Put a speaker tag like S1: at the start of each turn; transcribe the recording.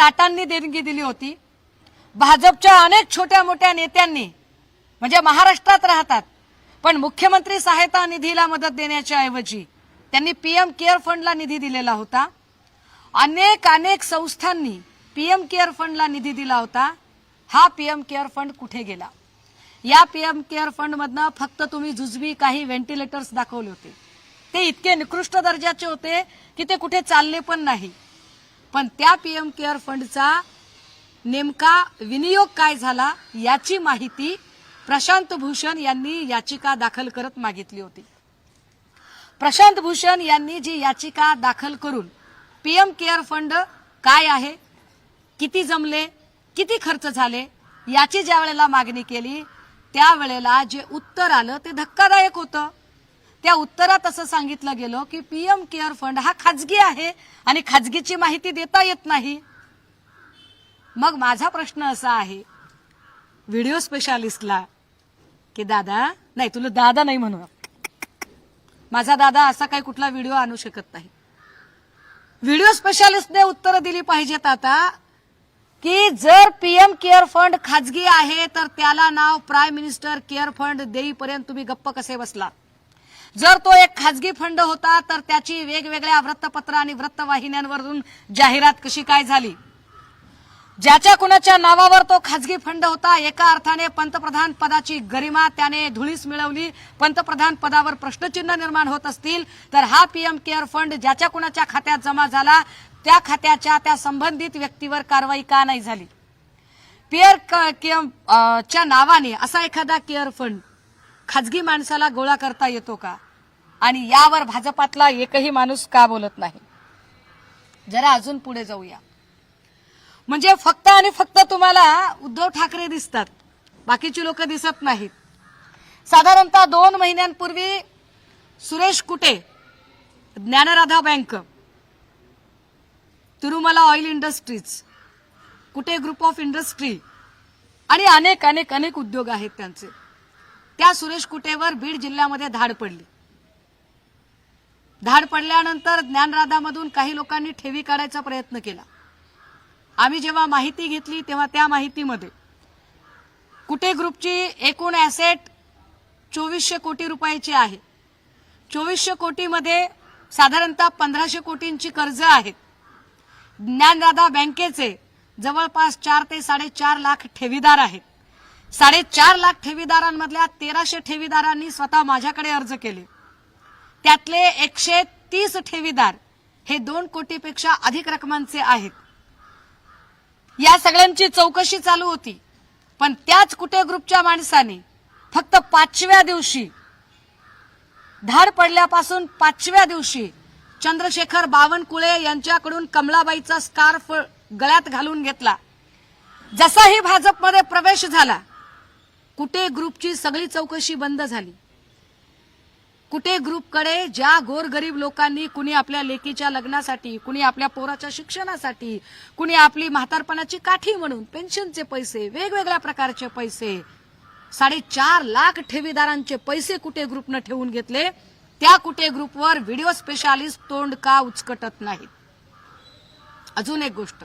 S1: टाटांनी देणगी दिली होती. भाजपच्या अनेक छोट्या मोठ्या नेत्यांनी म्हणजे महाराष्ट्रात राहतात पण मुख्यमंत्री सहायता निधीला मदत देण्याच्या ऐवजी त्यांनी पीएम केअर फंडला निधी दिलेला होता. अनेक अनेक संस्थांनी पीएम केअर फंडला निधी दिला होता. हा पीएम केअर फंड कुठे गेला? या पीएम केअर फंडमधनं फक्त तुम्ही जुजबी काही व्हेंटिलेटर्स दाखवले होते. ते इतके निकृष्ट दर्जाचे होते की ते कुठे चालले पण नाही. पण त्या पीएम केअर फंडचा नेमका विनियोग काय झाला याची माहिती प्रशांत भूषण यांनी याचिका दाखल करत मागितली होती. प्रशांत भूषण यांनी जी याचिका दाखल करून पीएम केअर फंड काय आहे किती जमले किती खर्च झाले याची ज्या वेळेला मागणी केली त्यावेळेला जे उत्तर आलं ते धक्कादायक होतं. त्या उत्तरात असं सांगितलं गेलं की पीएम केअर फंड हा खाजगी आहे आणि खाजगीची माहिती देता येत नाही. मग माझा प्रश्न असा आहे व्हिडिओ स्पेशालिस्टला की दादा नाही तुला दादा नाही म्हणू माझा दादा असा काही कुठला व्हिडिओ आणू शकत नाही. व्हिडिओ स्पेशालिस्टने उत्तर दिली पाहिजेत आता की जर पीएम केअर फंड खाजगी आहे तर त्याला नाव प्राईम मिनिस्टर केअर फंड देईपर्यंत तुम्ही गप्प कसे बसला जर तो एक खाजगी फंड होता तर त्याची वेगवेगळ्या वृत्तपत्र आणि वृत्तवाहिन्यांवरून जाहिरात कशी काय झाली? ज्याच्या कुणाच्या नावावर तो खाजगी फंड होता एका अर्थाने पंतप्रधान पदाची गरिमा त्याने धुळीस मिळवली. पंतप्रधान पदावर प्रश्नचिन्ह निर्माण होत असतील तर हा पीएम केअर फंड ज्याच्या कुणाच्या खात्यात जमा झाला त्या खात्याच्या त्या संबंधित व्यक्तीवर कारवाई का नाही झाली? पिअर क- च्या नावाने असा एखादा केअर फंड खाजगी माणसाला गोळा करता येतो का? आणि यावर भाजपातला एकही माणूस का बोलत नाही? जरा अजून पुढे जाऊया. म्हणजे फक्त आणि फक्त तुम्हाला उद्धव ठाकरे दिसतात. बाकीची लोक दिसत नाहीत. साधारणतः दोन महिन्यांपूर्वी Suresh Kute Dnyanradha bank Tirumala oil industries Kute group of industry आणि अनेक अनेक अनेक उद्योग आहेत त्यांचे. त्या सुरेश कुटेवर बीड जिल्ह्यामध्ये धाड पडली. धाड पडल्यानंतर ज्ञानराधामधून काही लोकांनी ठेवी काढायचा प्रयत्न केला. आम्ही जेव्हा माहिती घेतली तेव्हा त्या माहितीमध्ये कुटे ग्रुपची एकूण ॲसेट चोवीसशे कोटी रुपयाची आहे. चोवीसशे कोटीमध्ये साधारणतः पंधराशे कोटींची कर्ज आहेत. ज्ञानदादा बँकेचे जवळपास चार ते साडेचार लाख ठेवीदार आहेत. साडेचार लाख ठेवीदारांमधल्या तेराशे ठेवीदारांनी स्वतः माझ्याकडे अर्ज केले. त्यातले एकशे तीस ठेवीदार हे दोन कोटीपेक्षा अधिक रकमांचे आहेत. या सगळ्यांची चौकशी चालू होती पण त्याच कुठे ग्रुपच्या माणसाने फक्त पाचव्या दिवशी धाड पडल्यापासून पाचव्या दिवशी चंद्रशेखर बावनकुळे यांच्याकडून कमलाबाईचा स्कार्फ गळ्यात घालून घेतला. जसाही भाजपमध्ये प्रवेश झाला कुठे ग्रुपची सगळी चौकशी बंद झाली? कुठे ग्रुपकडे ज्या गोरगरीब लोकांनी कुणी आपल्या लेकीच्या लग्नासाठी कुणी आपल्या पोराच्या शिक्षणासाठी कुणी आपली म्हातारपणाची काठी म्हणून पेन्शनचे पैसे वेगवेगळ्या प्रकारचे पैसे साडेचार लाख ठेवीदारांचे पैसे कुठे ग्रुपनं ठेवून घेतले? त्या कुठे ग्रुपवर व्हिडिओ स्पेशालिस्ट तोंड का उचकटत नाहीत? अजून एक गोष्ट.